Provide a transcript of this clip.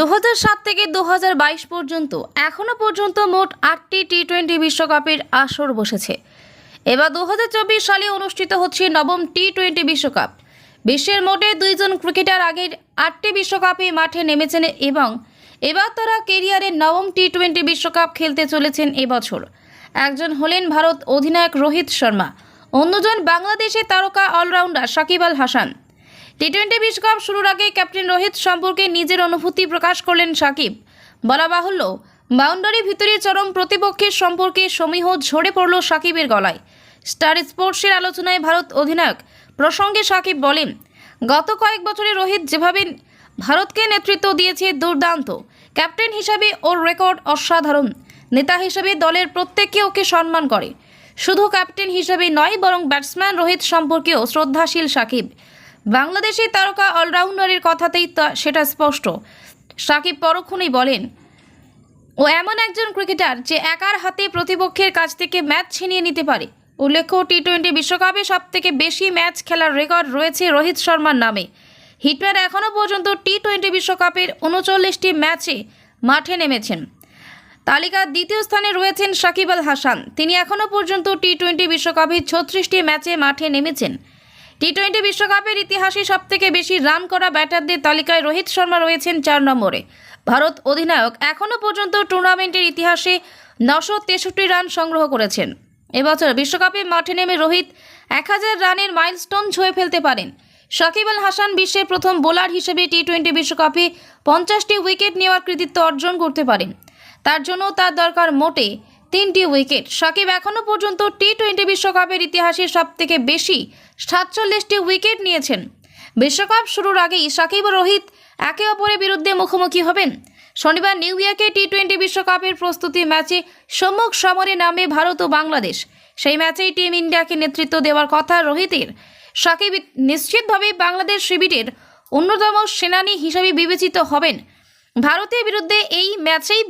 দু সাত থেকে দু হাজার বাইশ পর্যন্ত এখনও পর্যন্ত মোট আটটি টি টোয়েন্টি বিশ্বকাপের আসর বসেছে। এবার দু হাজার চব্বিশ সালে অনুষ্ঠিত হচ্ছে নবম টি টোয়েন্টি বিশ্বকাপ। বিশ্বের মোটে দুইজন ক্রিকেটার আগের আটটি বিশ্বকাপে মাঠে নেমেছেন এবং এবার তারা কেরিয়ারের নবম টি টোয়েন্টি বিশ্বকাপ খেলতে চলেছেন এবছর। একজন হলেন ভারত অধিনায়ক রোহিত শর্মা, অন্যজন বাংলাদেশের তারকা allrounder Shakib Al Hasan. T twenty বিশ্বকাপ শুরুর আগে ক্যাপ্টেন রোহিত সম্পর্কে নিজের অনুভূতি প্রকাশ করলেন সাকিব। বলা বাহুল্য বাউন্ডারি ভিতরে চরম প্রতিপক্ষের সম্পর্কে সমীহ ঝরে পড়ল সাকিবের গলায়। স্টার স্পোর্টসের আলোচনায় ভারত অধিনায়ক প্রসঙ্গে সাকিব বলেন, গত কয়েক বছরে রোহিত যেভাবে ভারতকে নেতৃত্ব দিয়েছে দুর্দান্ত। ক্যাপ্টেন হিসাবে ওর রেকর্ড অসাধারণ। নেতা হিসেবে দলের প্রত্যেককে ওকে সম্মান করে। শুধু ক্যাপ্টেন হিসেবে নয়, বরং ব্যাটসম্যান রোহিত সম্পর্কেও শ্রদ্ধাশীল সাকিব। বাংলাদেশি তারকা অলরাউন্ডারের কথাতেই সেটা স্পষ্ট। সাকিব পরক্ষণেই বলেন, ও এমন একজন ক্রিকেটার যে একার হাতে প্রতিপক্ষের কাছ থেকে ম্যাচ ছিনিয়ে নিতে পারে। উল্লেখ্য টি টোয়েন্টি বিশ্বকাপে সব থেকে বেশি ম্যাচ খেলার রেকর্ড রয়েছে রোহিত শর্মার নামে। হিটম্যান এখনও পর্যন্ত টি টোয়েন্টি বিশ্বকাপের উনচল্লিশটি ম্যাচে মাঠে নেমেছেন। তালিকার দ্বিতীয় স্থানে রয়েছেন সাকিব আল হাসান। তিনি এখনও পর্যন্ত টি টোয়েন্টি বিশ্বকাপে ছত্রিশটি ম্যাচে মাঠে নেমেছেন। টি টোয়েন্টি বিশ্বকাপের ইতিহাসে সবথেকে বেশি রান করা ব্যাটারদের তালিকায় রোহিত শর্মা রয়েছেন চার নম্বরে। ভারত অধিনায়ক এখনও পর্যন্ত টুর্নামেন্টের ইতিহাসে নশো তেষট্টি রান সংগ্রহ করেছেন। এবছর বিশ্বকাপে মাঠে নেমে রোহিত এক হাজার রানের মাইলস্টোন ছুঁয়ে ফেলতে পারেন। সাকিব আল হাসান বিশ্বের প্রথম বোলার হিসেবে টি টোয়েন্টি বিশ্বকাপে পঞ্চাশটি উইকেট নেওয়ার কৃতিত্ব অর্জন করতে পারেন। তার জন্য তার দরকার মোটে তিনটি উইকেট। সাকিব এখনও পর্যন্ত টি টোয়েন্টি বিশ্বকাপের ইতিহাসে সবথেকে বেশি সাতচল্লিশটি উইকেট নিয়েছেন। বিশ্বকাপ শুরুর আগেই সাকিব ও রোহিত একে অপরের বিরুদ্ধে মুখোমুখি হবেন। শনিবার নিউ ইয়র্কে টি টোয়েন্টি বিশ্বকাপের প্রস্তুতি ম্যাচে সম্মুখ সমরে নামে ভারত ও বাংলাদেশ। সেই ম্যাচেই টিম ইন্ডিয়াকে নেতৃত্ব দেওয়ার কথা রোহিতের। সাকিব নিশ্চিতভাবে বাংলাদেশ শিবিরের অন্যতম সেনানী হিসেবে বিবেচিত হবেন। ভারতের বিরুদ্ধে এই ম্যাচেই